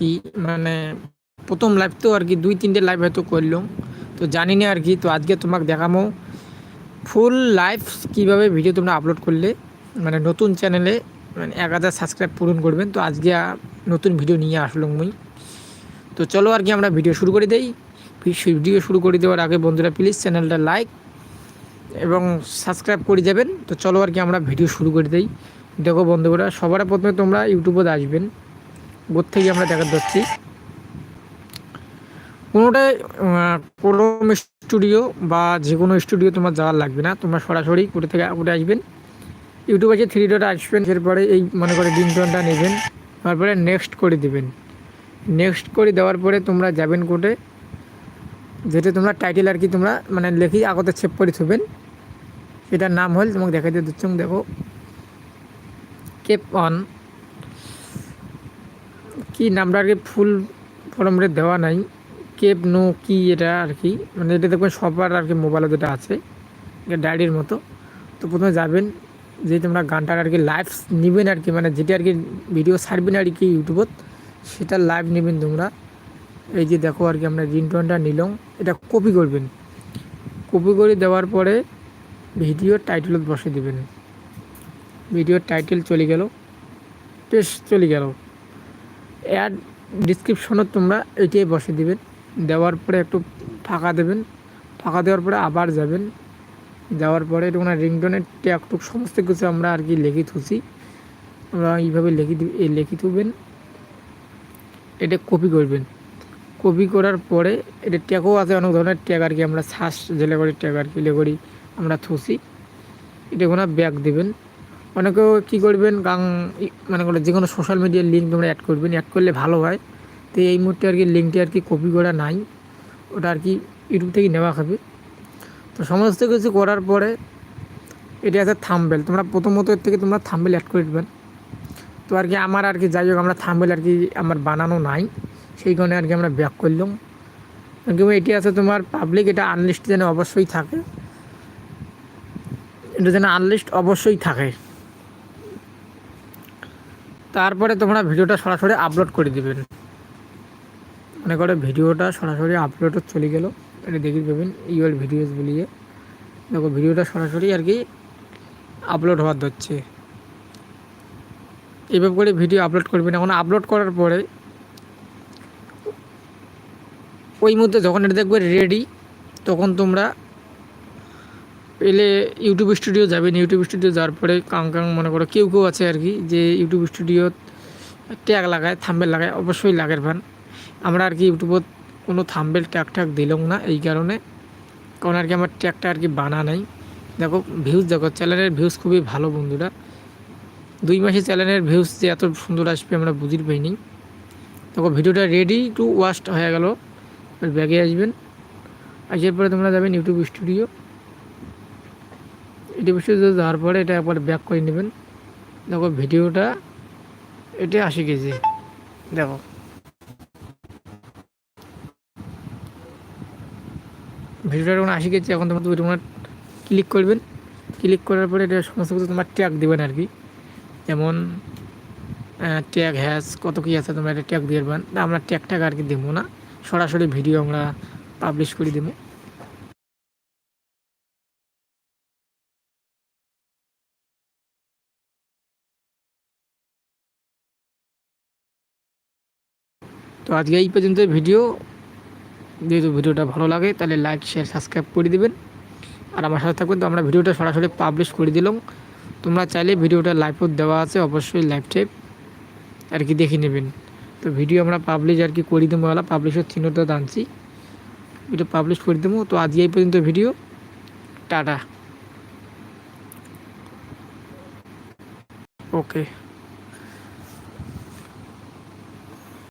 কি মানে প্রথম লাইভ তো আর কি দুই, তিনটে লাইভ হয়তো করলাম। তো জানি না আর কি, তো আজকে তোমাকে দেখামো। ফুল লাইভ কীভাবে ভিডিও তোমরা আপলোড করলে মানে নতুন চ্যানেলে মানে এক হাজার সাবস্ক্রাইব পূরণ করবেন। তো আজকে নতুন ভিডিও নিয়ে আসলাম মুই। তো চলো আর কি আমরা ভিডিও শুরু করে দেই। ভিডিও শুরু করে দেওয়ার আগে বন্ধুরা প্লিজ চ্যানেলটা লাইক এবং সাবস্ক্রাইব করে যাবেন। তো চলো আর কি আমরা ভিডিও শুরু করে দেই। দেখো বন্ধুরা, সবার প্রথমে তোমরা ইউটিউবে আসবেন। বোর থেকে আমরা দেখা যাচ্ছি কোনোটাই ক্রোম স্টুডিও বা যে কোনো স্টুডিও তোমার যাওয়ার লাগবে না। তোমরা সরাসরি কোথা থেকে উঠে আসবেন। ইউটিউবে যে থ্রি ডট আসবেন, এরপরে এই মনে করে ডিংটনটা নেবেন, তারপরে নেক্সট করে দেবেন। নেক্সট করে দেওয়ার পরে তোমরা যাবেন কোটে যেটা তোমরা টাইটেল আর কি তোমরা মানে লেখি আগতে সেভ করে থবেন। এটার নাম হল, তোমাকে দেখাতে দিচ্ছ, দেখো। কেপ অন কি নামটা আর কি? ফুল ফর্মে দেওয়া নাই। কেপ নো কি এটা আর কি? মানে এটা দেখবেন সবার আর কি মোবাইলে যেটা আছে ডায়েরির মতো। তো প্রথমে যাবেন, যে তোমরা গানটার আর কি লাইভ নেবেন আর কি মানে যেটা আর কি ভিডিও ছাড়বেন আর কি ইউটিউবত, সেটা লাইভ নেবেন তোমরা। এই যে দেখো আর কি আমরা রিংটোনটা নিলাম, এটা কপি করবেন। কপি করে দেওয়ার পরে ভিডিওর টাইটেলত বসে দেবেন। ভিডিওর টাইটেল চলে গেল পেশ চলে গেল। অ্যাড ডিসক্রিপশনত তোমরা এটাই বসে দিবেন। দেওয়ার পরে একটু ফাঁকা দেবেন। ফাঁকা দেওয়ার পরে আবার যাবেন। যাওয়ার পরে ওনার রিংটোনের ট্যাকটুক সমস্ত কিছু আমরা আর কি লিখি থুছি আমরা এইভাবে লিখি এই থুবেন এটা কপি করবেন। কপি করার পরে এটা ট্যাগও আছে, অনেক ধরনের ট্যাগ আর কি। আমরা শ্বাস জেলে করি ট্যাগ আর কি লে করি, আমরা থুসি। এটা কোনো ব্যাগ দেবেন। অনেকেও কী করবেন গাং ই- মানে যে কোনো সোশ্যাল মিডিয়ার লিঙ্ক তোমরা অ্যাড করবেন অ্যাড করলে ভালো হয়। তো এই মুহূর্তে আর কি লিঙ্কটি আর কি কপি করা নাই, ওটা আর কি ইউটিউব থেকে নেওয়া হবে। তো সমস্ত কিছু করার পরে এটা আছে থাম্বেল তোমরা প্রথমত এর থেকে তোমরা থাম্বেল অ্যাড করে দেবেন তো আর কি আমার আর কি যাই হোক, আমরা থাম্বেল আর কি আমার বানানো নাই, সেই কারণে আর কি আমরা ব্যাক করলাম। কিন্তু এটি আছে তোমার পাবলিক এটা আনলিস্ট যেন অবশ্যই থাকে। এটা যেন আনলিস্ট অবশ্যই থাকে। তারপরে তোমরা ভিডিওটা সরাসরি আপলোড করে দিবেন। মনে করে ভিডিওটা সরাসরি আপলোড চলে গেল। এটা দেখে পাবেন ইউএল ভিডিওস বলিয়ে। দেখো ভিডিওটা সরাসরি আর কি আপলোড হওয়ার ধরছে। এইভাবে করে ভিডিও আপলোড করবেন এখন আপলোড করার পরে ওই মধ্যে যখন এটা দেখবে রেডি তখন তোমরা এলে ইউটিউব স্টুডিও যাবেন। ইউটিউব স্টুডিও যাওয়ার পরে কাং কাং মনে করো কেউ কেউ আছে আর কি, যে ইউটিউব স্টুডিও ট্যাগ লাগায় থাম্বেল লাগায়, অবশ্যই লাগের ভান। আমরা আর কি ইউটিউবত কোনো থাম্বেল ট্যাগ ট্যাগ দিলাম না এই কারণে। কারণ আর কি আমার ট্যাগটা আর কি বানা নাই। দেখো ভিউজ দেখো চ্যানেলের ভিউজ খুবই ভালো বন্ধুরা। দুই মাসে চ্যানেলের ভিউজ যে এত সুন্দর আসবে আমরা বুঝির পাইনি দেখো, ভিডিওটা রেডি টু ওয়াস্ট হয়ে গেল। ব্যাগে আসবেন। আসার পরে তোমরা যাবেন ইউটিউব স্টুডিও ইউটিউব স্টুডিও যাওয়ার পরে এটা একবার ব্যাক করে নেবেন। দেখো ভিডিওটা, এটা আশি কেজি। দেখো। ভিডিওটা যখন আশি কেজি, এখন তোমার তোমরা ক্লিক করবেন। ক্লিক করার পরে এটা সমস্ত কিছু তোমার ট্যাগ দেবেন আর কি। যেমন ট্যাগ হ্যাস কত কী আছে তোমরা এটা ট্যাগ দিয়ে দেবেন। আমরা ট্যাগ ট্যাগ আর কি দেবো না। সরাসরি ভিডিও আমরা পাবলিশ করে দেবো। তো আজকে এই পর্যন্ত ভিডিও। যেহেতু ভিডিওটা ভালো লাগে, তাহলে লাইক শেয়ার সাবস্ক্রাইব করে দেবেন। আর আমার সাথে থাকবেন তো, আমরা ভিডিওটা সরাসরি পাবলিশ করে দিলাম। তোমরা চাইলে ভিডিওটা লাইভও দেওয়া আছে, অবশ্যই লাইভ টাইপ আর কি দেখে নেবেন। তো ভিডিও আমরা পাবলিশ আর কি করে দেবো, বলা পাবলিশের চিহ্নটা আনছি এটা পাবলিশ করে দেবো। তো আজকে এই পর্যন্ত ভিডিও। টাটা। ওকে